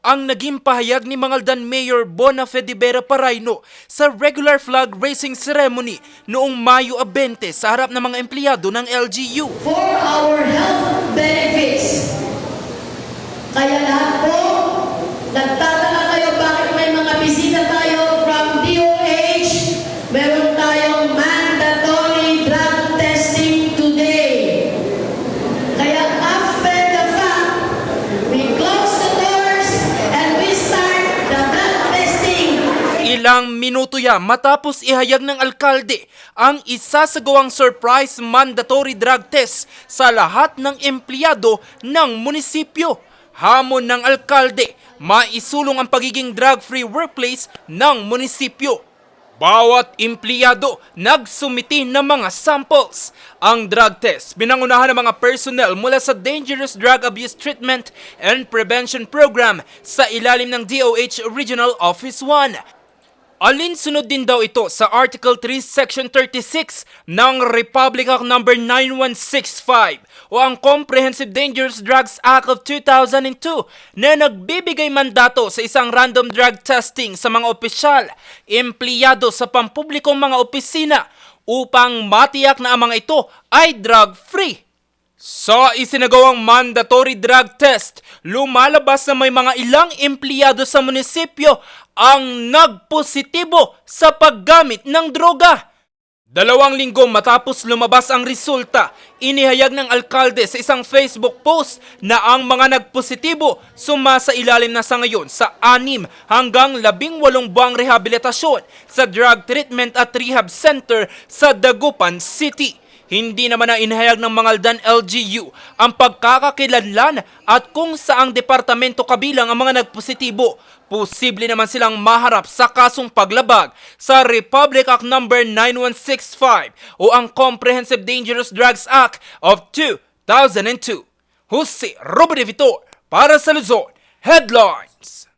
ang naging pahayag ni Mangaldan Mayor Bonafede Vera Paraino sa regular flag raising ceremony noong Mayo 20 sa harap ng mga empleyado ng LGU. for our health benefits. Kaya lahat po, Ilang minuto ya matapos ihayag ng alkalde ang isasagawang surprise mandatory drug test sa lahat ng empleyado ng munisipyo. Hamon ng alkalde, maisulong ang pagiging drug-free workplace ng munisipyo. Bawat empleyado nagsumiti ng mga samples. Ang drug test, binangunahan ng mga personnel mula sa Dangerous Drug Abuse Treatment and Prevention Program sa ilalim ng DOH Regional Office 1. Alinsunod din daw ito sa Article 3, Section 36 ng Republic Act No. 9165 o ang Comprehensive Dangerous Drugs Act of 2002 na nagbibigay mandato sa isang random drug testing sa mga opisyal, empleyado sa pampublikong mga opisina upang matiyak na ang mga ito ay drug-free. Sa isinagawang mandatory drug test, lumalabas na may mga ilang empleyado sa munisipyo ang nagpositibo sa paggamit ng droga. Dalawang linggo matapos lumabas ang resulta, inihayag ng alkalde sa isang Facebook post na ang mga nagpositibo sumasa ilalim na sa ngayon sa anim hanggang labing walong buwang rehabilitasyon sa drug treatment at rehab center sa Dagupan City. Hindi naman na inahayag ng Mangaldan LGU ang pagkakakilanlan at kung saang departamento kabilang ang mga nagpositibo. Posible naman silang maharap sa kasong paglabag sa Republic Act No. 9165 o ang Comprehensive Dangerous Drugs Act of 2002. Jose Robert Vitor para sa Luzon Headlines.